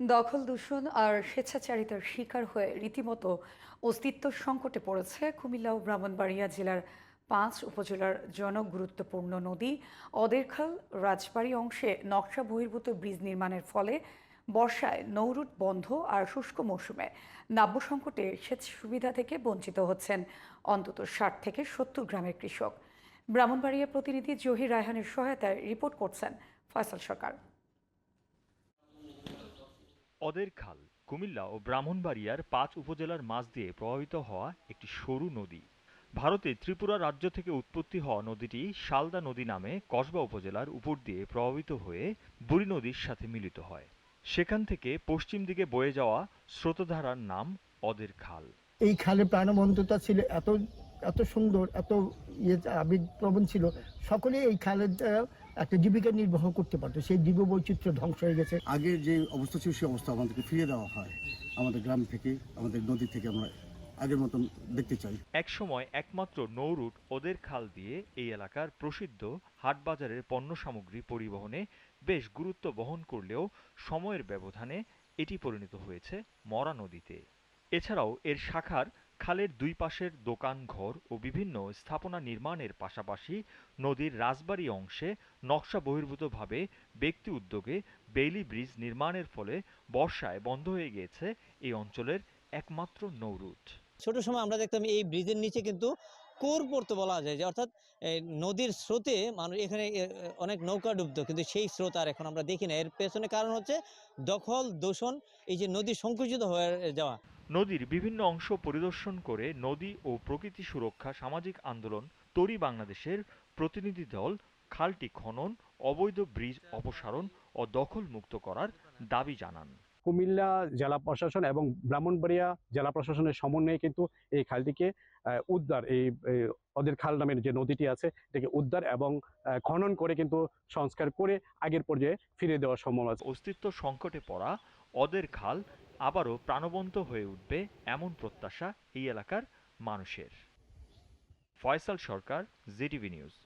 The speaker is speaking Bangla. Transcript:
দখল, দূষণ আর স্বেচ্ছাচারিতার শিকার হয়ে রীতিমতো অস্তিত্ব সংকটে পড়েছে কুমিল্লা ও ব্রাহ্মণবাড়িয়া জেলার পাঁচ উপজেলার জনগুরুত্বপূর্ণ নদী। অদেরখাল রাজবাড়ি অংশে নকশা বহির্ভূত ব্রিজ নির্মাণের ফলে বর্ষায় নৌরুট বন্ধ আর শুষ্ক মৌসুমে নাব্য সংকটে সেচ সুবিধা থেকে বঞ্চিত হচ্ছেন অন্তত ষাট থেকে সত্তর গ্রামের কৃষক। ব্রাহ্মণবাড়িয়া প্রতিনিধি জহির রায়হানের সহায়তায় রিপোর্ট করছেন ফয়সাল সরকার। অদের খাল, কুমিল্লা ও ব্রাহ্মণবাড়িয়ার পাঁচ উপজেলার মাঝ দিয়ে প্রবাহিত হওয়া একটি সরু নদী। ভারতে ত্রিপুরা রাজ্য থেকে উৎপত্তি হওয়া নদীটি শালদা নদী নামে কসবা উপজেলার উপর দিয়ে প্রবাহিত হয়ে বুড়ি নদীর সাথে মিলিত হয়। সেখান থেকে পশ্চিম দিকে বয়ে যাওয়া স্রোতধারার নাম অদের খাল। এই খালে প্রাণবন্ততা ছিল এত এত সুন্দর, এত ইয়ে আবেগপ্রবণ ছিল। সকলেই এই খালের দ্বারা একটা জীবিকা নির্বাহ করতে পারতো। সেই জীব বৈচিত্র্য ধ্বংস হয়ে গেছে। আগের যে অবস্থা ছিল সেই অবস্থা আমাদেরকে ফিরিয়ে দেওয়া হয়। আমাদের গ্রাম থেকে আমাদের নদী থেকে আমরা আগের মতন দেখতে চাই। এক সময় একমাত্র নৌরুট ওদের খাল দিয়ে এই এলাকার প্রসিদ্ধ হাটবাজারের পণ্য সামগ্রী পরিবহনে বেশ গুরুত্ব বহন করলেও সময়ের ব্যবধানে এটি পরিণত হয়েছে মরা নদীতে। এছাড়াও এর শাখার খালের দুই পাশের দোকান ঘর ও বিভিন্ন স্থাপনা নির্মাণের পাশাপাশি নদীর রাজবাড়ী অংশে নকশা বহির্ভূতভাবে ব্যক্তি উদ্যোগে বেইলি ব্রিজ নির্মাণের ফলে বর্ষায় বন্ধ হয়ে গিয়েছে এই অঞ্চলের একমাত্র নৌরুট। ছোট সময় আমরা দেখতাম এই ব্রিজের নিচে কিন্তু কোর পড়তে বলা যায় যে, অর্থাৎ নদীর স্রোতে মানুষ এখানে অনেক নৌকা ডুবতো, কিন্তু সেই স্রোত আর এখন আমরা দেখি না। এর পেছনে কারণ হচ্ছে দখল, দূষণ, এই যে নদী সংকুচিত হয়ে যাওয়া। নদীর বিভিন্ন অংশ পরিদর্শন করে নদী ও প্রকৃতি সুরক্ষা সামাজিক আন্দোলন তরি বাংলাদেশের প্রতিনিধি দল খালটি খনন অবৈধ ব্রিজ অপসারণ ও দখল মুক্ত করার দাবি জানান। কুমিল্লা জেলা প্রশাসন এবং ব্রাহ্মণবাড়িয়া জেলা প্রশাসনের সমন্বয়ে কিন্তু এই খালটিকে উদ্ধার এই ওদের খাল নামের যে নদীটি আছে এটাকে উদ্ধার এবং খনন করে কিন্তু সংস্কার করে আগের পর্যায়ে ফিরে দেওয়া সম্ভব আছে। অস্তিত্ব সংকটে পড়া অদের খাল আবারও প্রাণবন্ত হয়ে উঠবে এমন প্রত্যাশা এই এলাকার মানুষের। Faisal Sarkar GTV news.